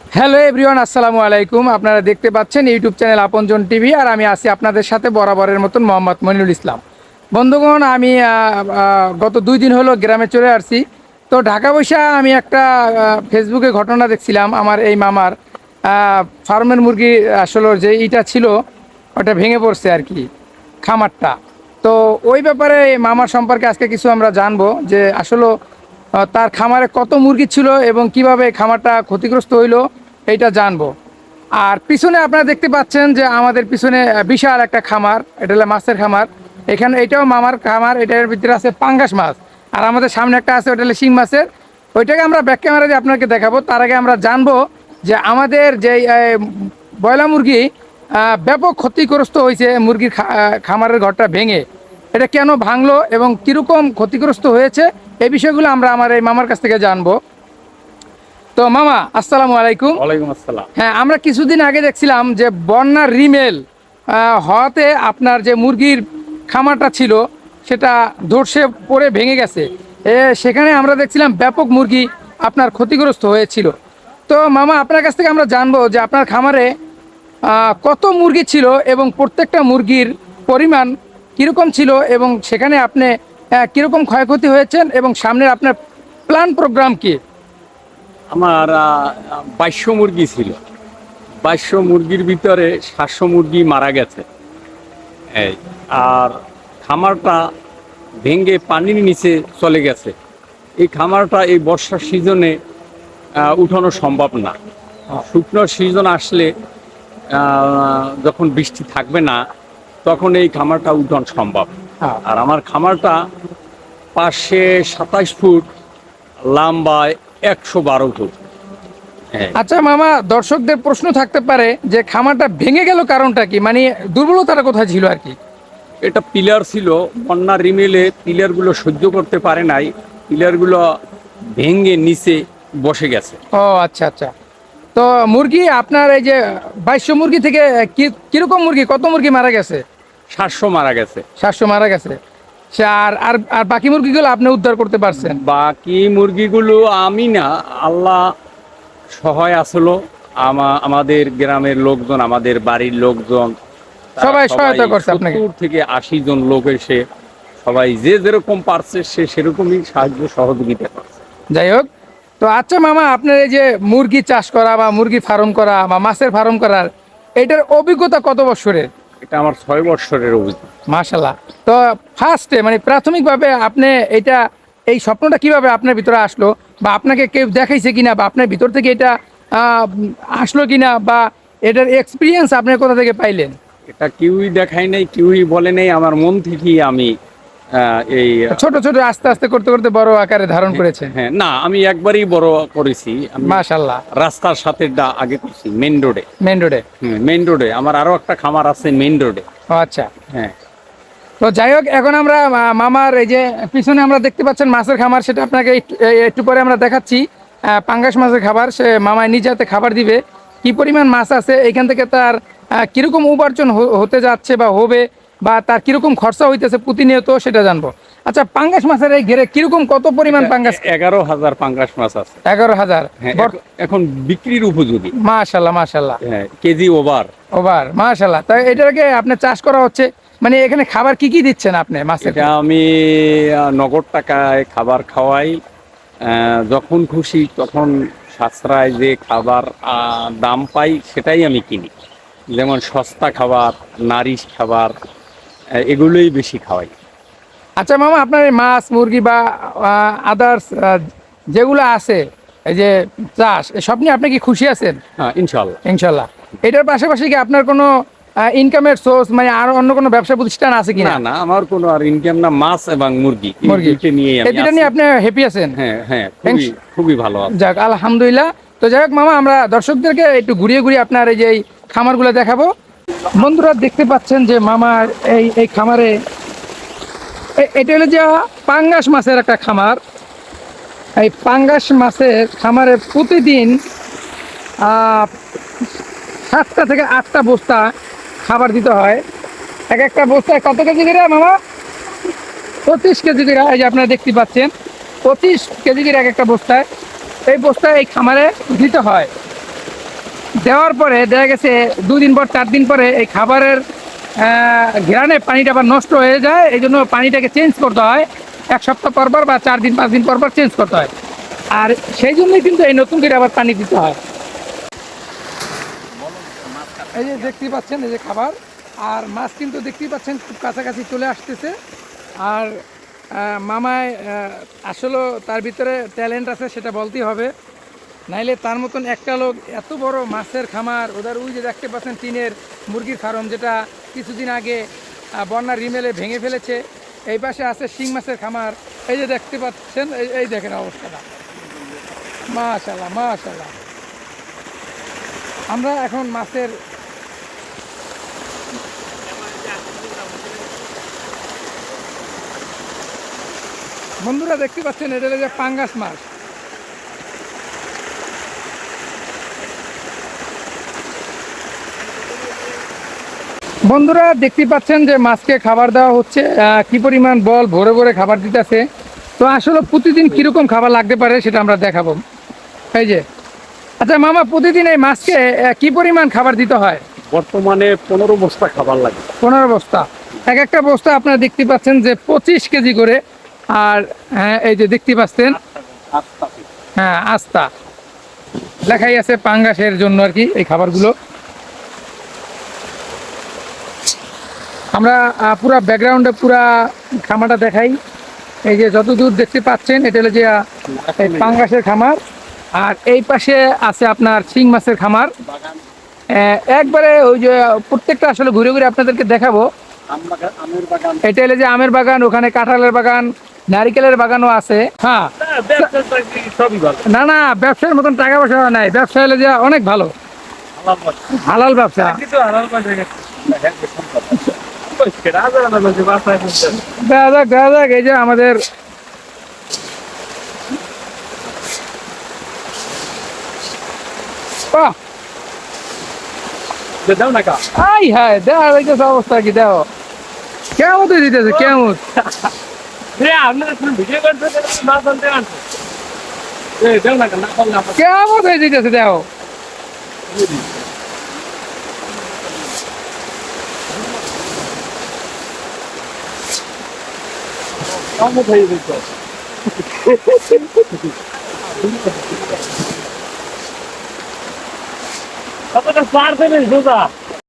Hello everyone, আসসালামু আলাইকুম। আপনারা দেখতে পাচ্ছেন ইউটিউব চ্যানেল আপনজন টিভি আর আমি আছি আপনাদের সাথে বরাবরের মতন মোহাম্মদ মনিরুল ইসলাম। বন্ধুগণ, আমি গত দুই দিন হলো গ্রামে চলে আসছি। তো ঢাকা বৈশা আমি একটা ফেসবুকে ঘটনা দেখছিলাম। আমার এই মামার ফার্মের মুরগি আসলে যে ইটা ছিল, ওটা ভেঙে পড়ছে আর কি, খামারটা। তো ওই ব্যাপারে মামার সম্পর্কে আজকে কিছু আমরা জানব যে আসলে তার খামারে কত মুরগি ছিল এবং কীভাবে খামারটা ক্ষতিগ্রস্ত হইল, এইটা জানব। আর পিছনে আপনারা দেখতে পাচ্ছেন যে আমাদের পিছনে বিশাল একটা খামার, এটা হলো মাছের খামার। এখানে এটাও মামার খামার, এটার ভিতরে আছে পাঙ্গাস মাছ। আর আমাদের সামনে একটা আছে, ওটা হলো শিং মাছের। ওইটাকে আমরা ব্যাক ক্যামেরা দিয়ে আপনাকে দেখাবো। তার আগে আমরা জানব যে আমাদের যে বয়লা মুরগি ব্যাপক ক্ষতিগ্রস্ত হয়েছে মুরগির খামারের ঘরটা ভেঙে। এটা কেন ভাঙলো এবং কীরকম ক্ষতিগ্রস্ত হয়েছে এই বিষয়গুলো আমরা আমার এই মামার কাছ থেকে জানব। তো মামা আসসালামু আলাইকুম। ওয়ালাইকুম আসসালাম। হ্যাঁ আমরা কিছুদিন আগে দেখছিলাম যে বন্যার রিমেল হওয়াতে আপনার যে মুরগির খামারটা ছিল সেটা ধর্ষে পড়ে ভেঙে গেছে। এ সেখানে আমরা দেখছিলাম ব্যাপক মুরগি আপনার ক্ষতিগ্রস্ত হয়েছিল। তো মামা আপনার কাছ থেকে আমরা জানব যে আপনার খামারে কত মুরগি ছিল এবং প্রত্যেকটা মুরগির পরিমাণ কীরকম ছিল এবং সেখানে আপনি কীরকম ক্ষয়ক্ষতি হয়েছেন এবং সামনের আপনার প্ল্যান প্রোগ্রাম কি? আমার বাইশশো মুরগি ছিল। বাইশশো মুরগির ভিতরে সাতশো মুরগি মারা গেছে। এই, আর খামারটা ভেঙে পানির নিচে চলে গেছে। এই খামারটা এই বর্ষার সিজনে উঠানো সম্ভব না। শুকনো সিজন আসলে যখন বৃষ্টি থাকবে না, তখন এই খামারটা উঠানো সম্ভব। হ্যাঁ। আর আমার খামারটা পাশে সাতাশ ফুট লম্বায় একশো বারো ফুট। হ্যাঁ। আচ্ছা মামা দর্শকদের প্রশ্ন থাকতে পারে যে খামারটা ভেঙে গেল কারণটা কি? মানে দুর্বলতাটা কোথায় ছিল আর কি? এটা পিলার ছিল বন্যা রিমেলে পিলারগুলো সহ্য করতে পারে নাই পিলারগুলো ভেঙে নিচে বসে গেছে। ও আচ্ছা আচ্ছা। তো মুরগি আপনার এই যে বাইশশো মুরগি থেকে কীরকম মুরগি কত মুরগি মারা গেছে? সাতশো মারা গেছে। সাতশো মারা গেছে। আর আর আর বাকি মুরগিগুলো আপনি উদ্ধার করতে পারছেন? বাকি মুরগিগুলো আমি না আল্লাহ সহায় আসলো। আমাদের গ্রামের লোকজন আমাদের বাড়ির লোকজন সবাই সহায়তা করছে আপনাকে? 70 থেকে আশি জন লোক এসে সবাই যে যেরকম পারছে সে সেরকমই সাহায্য সহযোগিতা করছে। যাই হোক তো আচ্ছা মামা আপনার এই যে মুরগি চাষ করা বা মুরগি ফার্ম করা বা মাছের ফার্ম করার এটার অভিজ্ঞতা কত বছরের? এটা আমার ছয় বৎসরের অভিজ্ঞতা। মাশাল্লাহ তো ফার্স্টে মানে প্রাথমিকভাবে আপনি এটা এই স্বপ্নটা কীভাবে আপনার ভিতরে আসলো? বা আপনাকে কেউ দেখাইছে কিনা? বা আপনার ভিতর থেকে এটা আসলো কিনা? বা এটার এক্সপিরিয়েন্স আপনি কোথা থেকে পাইলেন? এটা কেউই দেখায় নাই কেউই বলে নাই আমার মন থেকেই আমি এই ছোট ছোট আস্তে আস্তে করতে করতে বড় আকারে ধারণ করেছেন হ্যাঁ না আমি একবারই বড় করেছি। মাশাল্লাহ রাস্তার সাথে ডা- আগে করছি মেন রোডে মেন রোডে মেন রোডে আমার আরও একটা খামার আছে মেন রোডে আচ্ছা। হ্যাঁ। তো যাই হোক এখন আমরা মামার এই যে পিছনে আমরা দেখতে পাচ্ছেন মাছের খামার সেটা আপনাকে একটু- পরে আমরা দেখাচ্ছি। পাঙ্গাস মাছের খাবার সে মামায় নিজ হাতে খাবার দিবে। কি পরিমাণ মাছ আছে এখান থেকে তার কীরকম উপার্জন হতে যাচ্ছে বা হবে বা তার কীরকম খরচা হইতেছে প্রতিনিয়ত সেটা জানব। আচ্ছা পাঙ্গাস মাছের এই ঘেরে কীরকম কত পরিমাণ পাঙ্গাস? এগারো হাজার পাঙ্গাস মাছ আছে। এগারো হাজার। হ্যাঁ এখন- বিক্রির উপযোগী। মাশাল্লাহ মাশাল্লাহ হ্যাঁ কেজি ওভার। ওভার মাশাল্লাহ তাই এটাকে আপনি চাষ করা হচ্ছে? মানে এখানে খাবার কি কি দিচ্ছেন আপনি মাছের? এটা আমি নগদ টাকায় খাবার খাওয়াই। যখন খুশি তখন সাশ্রয় যে খাবার দাম পাই সেটাই আমি কিনি। যেমন সস্তা খাবার নারিশ খাবার এগুলোই বেশি খাওয়াই। আচ্ছা মামা আপনার এই মাছ মুরগি বা আদার্স যেগুলো আছে এই যে চাষ এসব নিয়ে আপনি কি খুশি আছেন? হ্যাঁ ইনশাল্লাহ ইনশাল্লাহ এটার পাশাপাশি কি আপনার কোনো ইনকামের সোর্স মানে আর অন্য কোনো ব্যবসা প্রতিষ্ঠান আছে কিনা? না না আমার কোনো আর ইনকাম না মাছ এবং মুরগি এই মুরগি। নিয়ে আমি আছি। নিয়ে আপনি হ্যাপি আছেন? হ্যাঁ হ্যাঁ খুবই খুবই ভালো আছে। যাক আলহামদুলিল্লাহ। তো যাই হোক মামা আমরা দর্শকদেরকে একটু ঘুরিয়ে ঘুরিয়ে আপনার এই যে খামারগুলো দেখাবো। বন্ধুরা দেখতে পাচ্ছেন যে মামার এই এই খামারে এটা হলো যে পাঙ্গাস মাছের একটা খামার। এই পাঙ্গাস মাছের খামারে প্রতিদিন সাতটা থেকে আটটা বস্তা খাবার দিতে হয়। এক একটা বস্তায় কত কেজি করে মামা? পঁচিশ কেজি করে, এই যে আপনারা দেখতে পাচ্ছেন, পঁচিশ কেজি করে এক একটা বস্তায়। এই বস্তায় এই খামারে দিতে হয়। দেওয়ার পরে দেখা গেছে দুদিন পর চার দিন পরে এই খাবারের ঘেরানে পানিটা আবার নষ্ট হয়ে যায়। এই জন্য পানিটাকে চেঞ্জ করতে হয়। এক সপ্তাহ পর পর বা চার দিন পাঁচ দিন পর পর চেঞ্জ করতে হয়। আর সেই জন্যই কিন্তু এই নতুন করে আবার পানি দিতে হয়। এই যে দেখতেই পাচ্ছেন এই যে খাবার। আর মাছ কিন্তু দেখতেই পাচ্ছেন খুব কাছাকাছি চলে আসতেছে। আর মামায় আহ, আসলেও তার ভিতরে ট্যালেন্ট আছে সেটা বলতেই হবে। নাইলে তার মতন একটা লোক এত বড় মাছের খামার, ওদের ওই যে দেখতে পাচ্ছেন টিনের মুরগির ফার্ম যেটা কিছুদিন আগে বন্যার রিমেলে ভেঙে ফেলেছে। এই পাশে আছে শিং মাছের খামার। এই যে দেখতে পাচ্ছেন, এই- দেখেন অবস্থাটা। মাশাল্লাহ মাশাল্লাহ আমরা এখন মাছের বন্ধুরা দেখতে পাচ্ছেন, এটা যে পাঙ্গাস মাছ। বন্ধুরা দেখতে পাচ্ছেন যে মাছকে খাবার দেওয়া হচ্ছে। কি পরিমাণ বল ভরে ভরে খাবার দিতেছে। তো আসলে প্রতিদিন কীরকম খাবার লাগতে পারে সেটা আমরা দেখাবো। এই যে। আচ্ছা মামা প্রতিদিন এই মাছকে কি পরিমাণ খাবার দিতে হয়? বর্তমানে পনেরো বস্তা খাবার লাগে। পনেরো বস্তা। এক একটা বস্তা আপনারা দেখতে পাচ্ছেন যে পঁচিশ কেজি করে। আর হ্যাঁ এই যে দেখতে পাচ্ছেন। হ্যাঁ আস্তা লেখাই আছে পাঙ্গাসের জন্য আর কি এই খাবারগুলো। আমরা পুরা ব্যাকগ্রাউন্ডে পুরা খামারটা দেখাই। এই যে যতদূর দেখতে পাচ্ছেন, এটা হলো যে পাঙ্গাসের খামার। আর এই পাশে আছে আপনার শিং মাছের খামার। একবারে ওই যে, প্রত্যেকটা আসলে ঘুরে ঘুরে আপনাদেরকে দেখাবো। এটা হলো যে আমের বাগান, ওখানে কাঁঠালের বাগান, নারিকেলের বাগানও আছে। হ্যাঁ। না না, ব্যবসার মতন টাকা পয়সা নাই। ব্যবসা হলে যে অনেক ভালো। হালাল ব্যবসা। দেখা যাক দেখা যাক এই যে আমাদের। আই অবস্থা কি দেখো। কেমন দিতেছে কেমন? রে, আপনারা শুধু ভিডিও করছেন, এটা মাছ আনতে আনছে। এ, দাও না কা, না পারলে আমার কেমন হয়ে দিতেছে দেখো কামড় হয়ে যেত। কতটা পার দেবেন সোজা